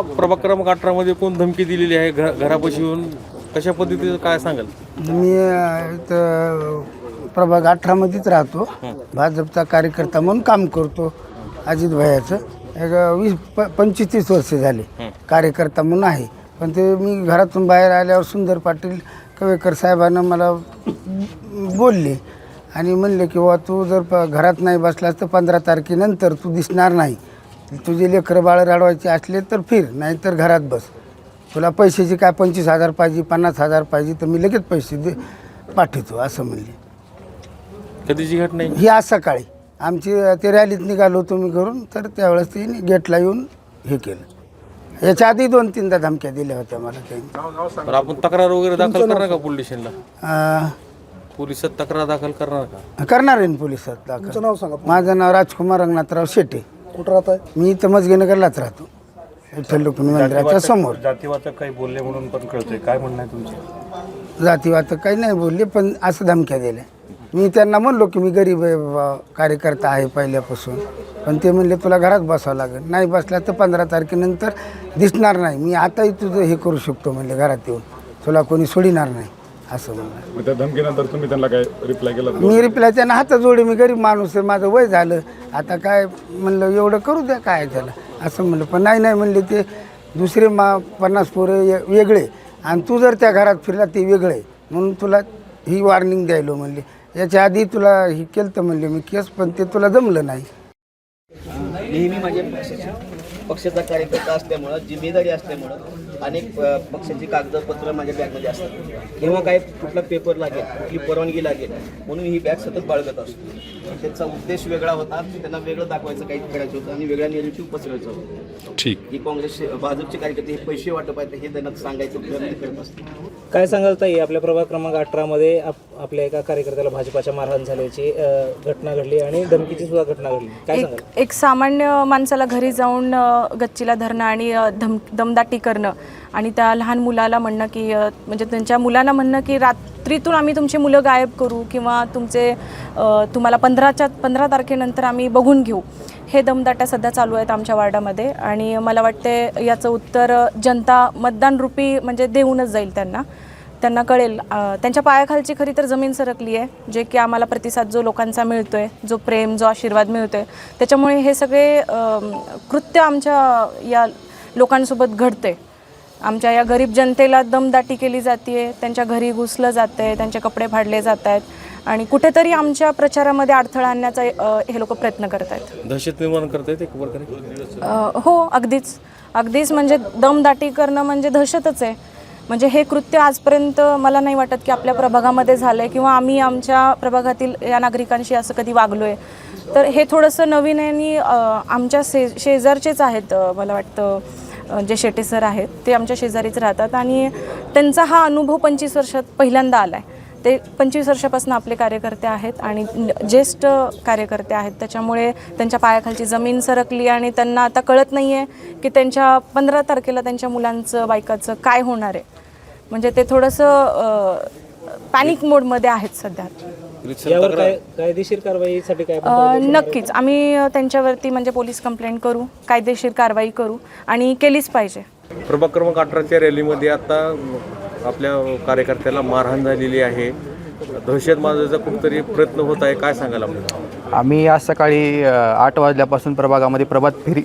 प्रभाग क्रमांक अठरामध्ये कोण धमकी दिलेली आहे घ घरापाशी येऊन? कशा पद्धतीचं काय सांगाल? मी अ, इथं प्रभाग अठरामध्येच राहतो. भाजपचा कार्यकर्ता म्हणून काम करतो. अजित भैयाचं एक वीस प पंचवीस तीस वर्ष झाले. कार्यकर्ता म्हणून आहे. पण ते मी घरातून बाहेर आल्यावर सुंदर पाटील कवेकर साहेबांना मला बोलले. आणि म्हणले की वा तू जर प घरात नाही बसलास तर पंधरा तारखेनंतर तू दिसणार नाही. तुझे लेकरं बाळ रडवायचे असले तर फिर नाहीतर घरात बस. तुला पैशाची काय पंचवीस हजार पाहिजे पन्नास हजार पाहिजे तर मी लगेच पैसे दे पाठवतो असं म्हणले. कधीची घटना आहे? ही आज सकाळी. आमची ते रॅलीत निघालो होतो मी घरून तर त्यावेळेस ते गेटला येऊन हे केलं. याच्या आधी दोन तीनदा धमक्या दिल्या होत्या मला त्यांनी. तर आपण तक्रार वगैरे दाखल करणार का पोलीस स्टेशनला अं, पोलिसात तक्रार दाखल करणार का? करणार आहे ना पोलिसात दाखल. नाव सांगा. माझं नाव राजकुमार रंगनाथराव शेटे. कुठं राहत आहे मी इथं मजगेनगरलाच राहतो. विठ्ठल रुक्मिणी मंदिराच्या समोर. जातीवाचक काही बोलले म्हणून पण कळतंय. काय म्हणणं आहे तुमचं? जातीवाद तर काही नाही बोलले पण असं धमक्या दिल्या. मी त्यांना म्हणलो की मी गरीब आहे बाबा, कार्यकर्ता आहे पहिल्यापासून. पण ते म्हणले तुला घरात बसावं लागेल. नाही बसला तर पंधरा तारखेनंतर दिसणार नाही. मी आताही तुझं हे करू शकतो म्हणले घरात येऊन. तुला कोणी सोडिणार नाही. असं म्हणलं मग त्या धमकीनंतर तुम्ही त्यांना काय रिप्लाय केला मी रिप्लाय त्यांना हातात जोडे मी गरीब माणूस आहे माझं वय झालं. आता काय म्हणलं एवढं करू द्या काय त्याला असं म्हणलं. पण नाही नाही म्हणले ते दुसरे मा पन्नास पोरं ये- वेगळे. आणि तू जर त्या घरात फिरला ते वेगळे. म्हणून तुला ही वॉर्निंग द्यायलो म्हणले. याच्या आधी तुला ही केलं तर म्हणले मी केस पण ते तुला जमलं नाही. नेहमी माझ्या पक्षाच्या पक्षाचा कार्यकर्ता असल्यामुळं जिम्मेदारी असल्यामुळं अनेक पक्षाची कागदपत्र माझ्या बॅगमध्ये असतात. किंवा काय कुठला पेपर लागेल कुठली परवानगी लागेल म्हणून ही बॅग सतत बाळगत असतो. त्याचा उद्देश वेगळा होता त्यांना वेगळं दाखवायचं काही करायचं होतं आणि वेगळा निगेटिव्ह पसरवायचं होतं. ठीक. की काँग्रेस भाजपचे कार्यकर्ते हे पैसे वाटप आहेत हे त्यांना सांगायचं प्रयत्न करत असतात. काय सांगाल ताई? आपल्या प्रभाग क्रमांक अठरामध्ये आप आपल्या एका कार्यकर्त्याला भाजपाच्या मारहाण झाल्याची घटना घडली आणि धमकीची सुद्धा घटना घडली. काय सांगाल? एक सामान्य माणसाला घरी जाऊन गच्चीला धरणं आणि धम दमदाटी करणं. आणि त्या लहान मुलाला म्हणणं की म्हणजे त्यांच्या मुलांना म्हणणं की रात्रीतून आम्ही तुमची मुलं गायब करू किंवा तुमचे तुम्हाला पंधराच्या पंधरा तारखेनंतर आम्ही बघून घेऊ. हे दमदाट्या सध्या चालू आहेत आमच्या वार्डामध्ये. आणि मला वाटते याचं उत्तर जनता मतदानरूपी म्हणजे देऊनच जाईल त्यांना. त्यांना कळेल. त्यांच्या पायाखालची खरी तर जमीन सरकली आहे जे की आम्हाला प्रतिसाद जो लोकांचा मिळतो आहे जो प्रेम जो आशीर्वाद मिळतो आहे त्याच्यामुळे हे सगळे कृत्य आमच्या या लोकांसोबत घडते आमच्या या गरीब जनतेला दमदाटी केली जाते त्यांच्या घरी घुसलं जातं आहे त्यांचे कपडे फाडले जात आहेत आणि कुठेतरी आमच्या प्रचारामध्ये अडथळा आणण्याचा हे लोक प्रयत्न करत आहेत दहशत निर्माण करता एक प्रकारे? अ, हो अगदीच. अगदीच म्हणजे दमदाटी करणं म्हणजे दहशतच आहे. म्हणजे हे कृत्य आजपर्यंत मला नाही वाटत की आपल्या प्रभागामध्ये झालं आहे किंवा आम्ही आमच्या प्रभागातील या नागरिकांशी असं कधी वागलो आहे तर हे थोडंसं नवीन आहे आणि आमच्या शे शेजारचेच आहेत मला वाटतं जे शेटे सर आहेत ते आमच्या शेजारीच राहतात आणि त्यांचा हा अनुभव पंचवीस वर्षात पहिल्यांदा आला आहे ते पंचवीस वर्षापासून आपले कार्यकर्ते आहेत आणि ज्येष्ठ कार्यकर्ते आहेत. त्याच्यामुळे त्यांच्या पायाखालची जमीन सरकली आणि त्यांना आता कळत नाही आहे की त्यांच्या पंधरा तारखेला त्यांच्या मुलांचं बायकाचं काय होणार आहे. म्हणजे ते थोडंसं पॅनिक मोडमध्ये आहेत सध्या. यावर काय कायदेशीर कारवाईसाठी काय अ, नक्कीच. आम्ही त्यांच्यावरती म्हणजे पोलीस कंप्लेंट करू कायदेशीर कारवाई करू आणि केलीच पाहिजे. प्रभाग क्रमांक अठराच्या रॅलीमध्ये आता आपल्या कार्यकर्त्याला मारहाण झालेली आहे. दहशत माजायचा कुठतरी प्रयत्न होत आहे काय सांगाल आपल्याला आम्ही आज सकाळी आठ वाजल्यापासून प्रभागामध्ये प्रभात फेरी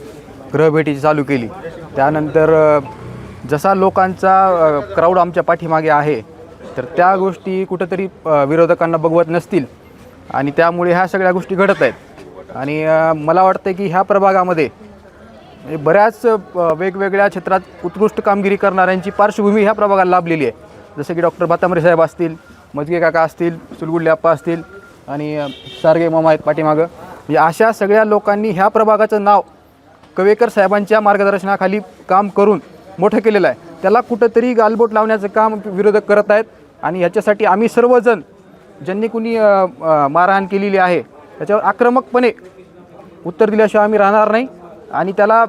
ग्रहभेटी चालू केली. त्यानंतर जसा लोकांचा क्राऊड आमच्या पाठीमागे आहे तर त्या गोष्टी कुठंतरी विरोधकांना बघवत नसतील. आणि त्यामुळे ह्या सगळ्या गोष्टी घडत आहेत. आणि मला वाटतं की ह्या प्रभागामध्ये म्हणजे बऱ्याच वेगवेगळ्या क्षेत्रात उत्कृष्ट कामगिरी करणाऱ्यांची पार्श्वभूमी ह्या प्रभागाला लाभलेली आहे. जसं की डॉक्टर भातांबरे साहेब असतील मजगे काका असतील सुलगुडले आप्पा असतील आणि सारगे मामा आहेत पाठीमागं. म्हणजे अशा सगळ्या लोकांनी ह्या प्रभागाचं नाव कवेकर साहेबांच्या मार्गदर्शनाखाली काम करून मोठं केलेलं आहे. त्याला कुठंतरी गालबोट लावण्याचं काम विरोधक करत आहेत आणि ह्याच्यासाठी आम्ही सर्वजण ज्यांनी कुणी मारहाण केलेली आहे त्याच्यावर आक्रमकपणे उत्तर दिल्याशिवाय आम्ही राहणार नाही. आणि त्याला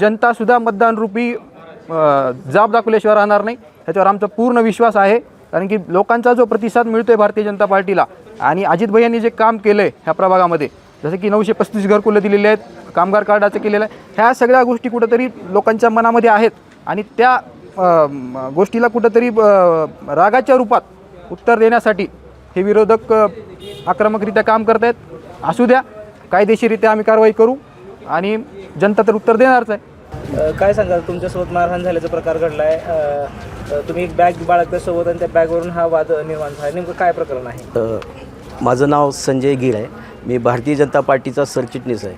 जनतासुद्धा मतदानरूपी जाब दाखवल्याशिवाय राहणार नाही. ह्याच्यावर आमचा पूर्ण विश्वास आहे. कारण की लोकांचा जो प्रतिसाद मिळतो आहे भारतीय जनता पार्टीला आणि अजित भैयांनी जे काम केलं आहे ह्या प्रभागामध्ये जसं की नऊशे पस्तीस घरकुलं दिलेले आहेत कामगार कार्डाचं केलेलं आहे ह्या सगळ्या गोष्टी कुठंतरी लोकांच्या मनामध्ये आहेत. आणि त्या गोष्टीला कुठंतरी रागाच्या रूपात उत्तर देण्यासाठी हे विरोधक आक्रमकरित्या काम करत आहेत असू द्या कायदेशीररित्या आम्ही कारवाई करू. आणि जनता तर उत्तर देणारच आहे. अ, काय सांगाल? तुमच्यासोबत मारहाण झाल्याचा प्रकार घडला आहे तुम्ही एक बॅग बाळगता सोबत आणि त्या बॅगवरून हा वाद निर्माण झाला. नेमकं काय प्रकरण आहे? अ, माझं नाव संजय गिर आहे. मी भारतीय जनता पार्टीचा सरचिटणीस आहे.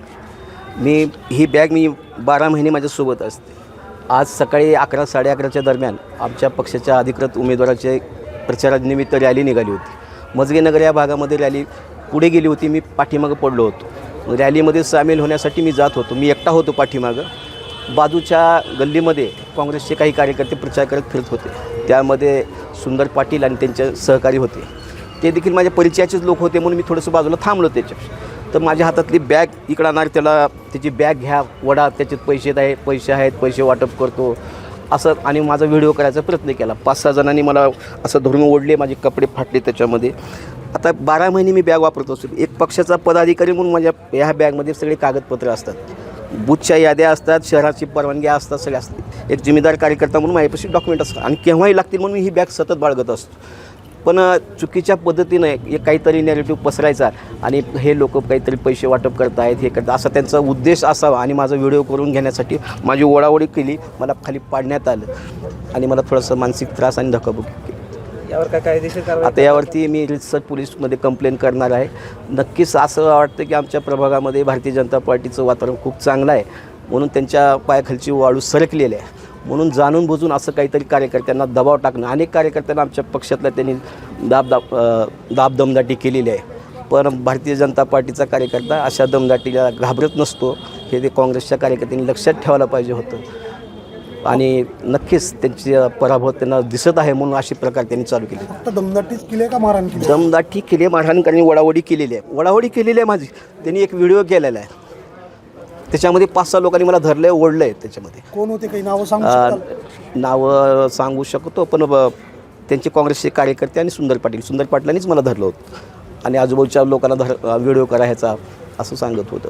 मी ही बॅग मी बारा महिने माझ्यासोबत असते. आज सकाळी अकरा साडे अकराच्या दरम्यान आमच्या पक्षाच्या अधिकृत उमेदवाराचे प्रचारानिमित्त रॅली निघाली होती. मजगेनगर या भागामध्ये रॅली पुढे गेली होती. मी पाठीमागं पडलो होतो. रॅलीमध्ये सामील होण्यासाठी मी जात होतो. मी एकटा होतो पाठीमागं. बाजूच्या गल्लीमध्ये काँग्रेसचे काही कार्यकर्ते प्रचार करत फिरत होते. त्यामध्ये सुंदर पाटील आणि त्यांचे सहकारी होते. ते देखील माझ्या परिचयाचेच लोक होते म्हणून मी थोडंसं बाजूला थांबलो त्याच्या तर माझ्या हातातली बॅग इकडं आणणार त्याला त्याची बॅग घ्या वडा त्याच्यात पैसे आहे पैसे आहेत पैसे वाटप करतो. असं आणि माझा व्हिडिओ करायचा प्रयत्न केला. पाच सहा जणांनी मला असं धरून ओढले माझे कपडे फाटले त्याच्यामध्ये. आता बारा महिने मी बॅग वापरत असतो. एक पक्षाचा पदाधिकारी म्हणून माझ्या ह्या बॅगमध्ये सगळे कागदपत्र असतात. बुथच्या याद्या असतात शहराची परवानग्या असतात सगळे असतात. एक जिम्मेदार कार्यकर्ता म्हणून माझ्यापाशी डॉक्युमेंट असतात. आणि केव्हाही लागतील म्हणून मी ही बॅग सतत बाळगत असतो. पण चुकीच्या पद्धतीनं एक काहीतरी नेगेटिव्ह पसरायचा आणि हे लोक काहीतरी पैसे वाटप करत आहेत हे करतात असा त्यांचा उद्देश असावा आणि माझा व्हिडिओ करून घेण्यासाठी माझी ओढाओढी केली मला खाली पाडण्यात आलं आणि मला थोडासा मानसिक त्रास आणि धकाबुकी यावर काय कायदेशीर कारवाई आता यावरती मी रिसर्च पोलीसमध्ये कंप्लेंट करणार आहे. नक्कीच असं वाटतं की आमच्या प्रभागामध्ये भारतीय जनता पार्टीचं वातावरण खूप चांगलं आहे. म्हणून त्यांच्या पायाखालची वाळू सरकलेली आहे. म्हणून जाणून बुजून असं काहीतरी कार्यकर्त्यांना दबाव टाकणं. अनेक कार्यकर्त्यांना आमच्या पक्षातल्या त्यांनी दाब दाब दाब दमदाटी केलेली आहे. पण भारतीय जनता पार्टीचा कार्यकर्ता अशा दमदाटीला घाबरत नसतो. हे ते काँग्रेसच्या कार्यकर्त्यांनी लक्षात ठेवायला पाहिजे होतं. आणि नक्कीच त्यांची पराभव त्यांना दिसत आहे म्हणून अशी प्रकार त्यांनी चालू केले. फक्त दमदाटीच केली का मारहाण केली? दमदाटी केली मारहाण करणे वडावडी केलेली आहे. वडावडी केलेली आहे माझी. त्यांनी एक व्हिडिओ केलेला आहे. त्याच्यामध्ये पाच सहा लोकांनी मला धरलं आहे ओढलं आहे त्याच्यामध्ये. कोण होते? काही नावं सांगू शकाल? नावं सांगू शकतो पण ब- त्यांचे काँग्रेसचे कार्यकर्ते आणि सुंदर पाटील. सुंदर पाटलांनीच मला धरलं होतं. आणि आजूबाजूच्या लोकांना धर व्हिडिओ करायचा असं सांगत होतं.